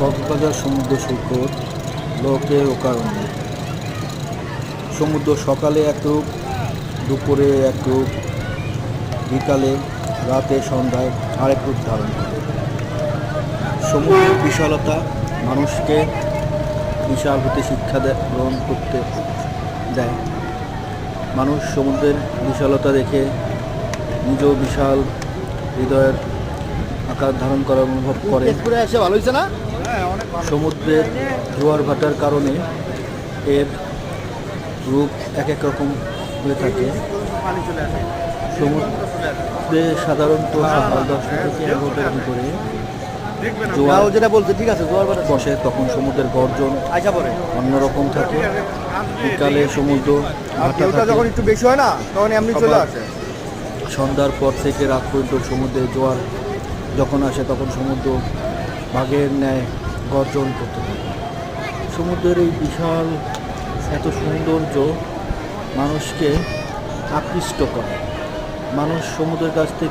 কক্সবাজার সমুদ্র সৈকত লোকের কারণে। সমুদ্র সকালে এক রূপ, দুপুরে এক রূপ, বিকালে রাতে সন্ধ্যায় আরেক রূপ ধারণ করে। সমুদ্রের বিশালতা মানুষকে বিশাল হতে শিক্ষা গ্রহণ করতে দেয়। মানুষ সমুদ্রের বিশালতা দেখে নিজেও বিশাল হৃদয়ের আকার ধারণ করার অনুভব করে। ভালো হয়েছে না? সমুদ্রের জোয়ার ভাটার কারণে এর রূপ এক এক রকম হয়ে থাকে। সমুদ্রে সাধারণত সকাল দশটা থেকে এগারোটার ভিতরে জোয়ার যেটা বলছে ঠিক আছে জোয়ার বাটা বসে তখন সমুদ্রের গর্জন অন্যরকম থাকে। বিকালে সমুদ্র ভাটা যখন একটু বেশি হয় না তখন এমনি চলে আসে। সন্ধ্যার পর থেকে রাত পর্যন্ত সমুদ্রে জোয়ার যখন আসে তখন সমুদ্র বাঘের ন্যায় গর্জন করতে থাকে। সমুদ্রের এই বিশাল, এত সৌন্দর্য মানুষকে আকৃষ্ট করে। মানুষ সমুদ্রের কাছ থেকে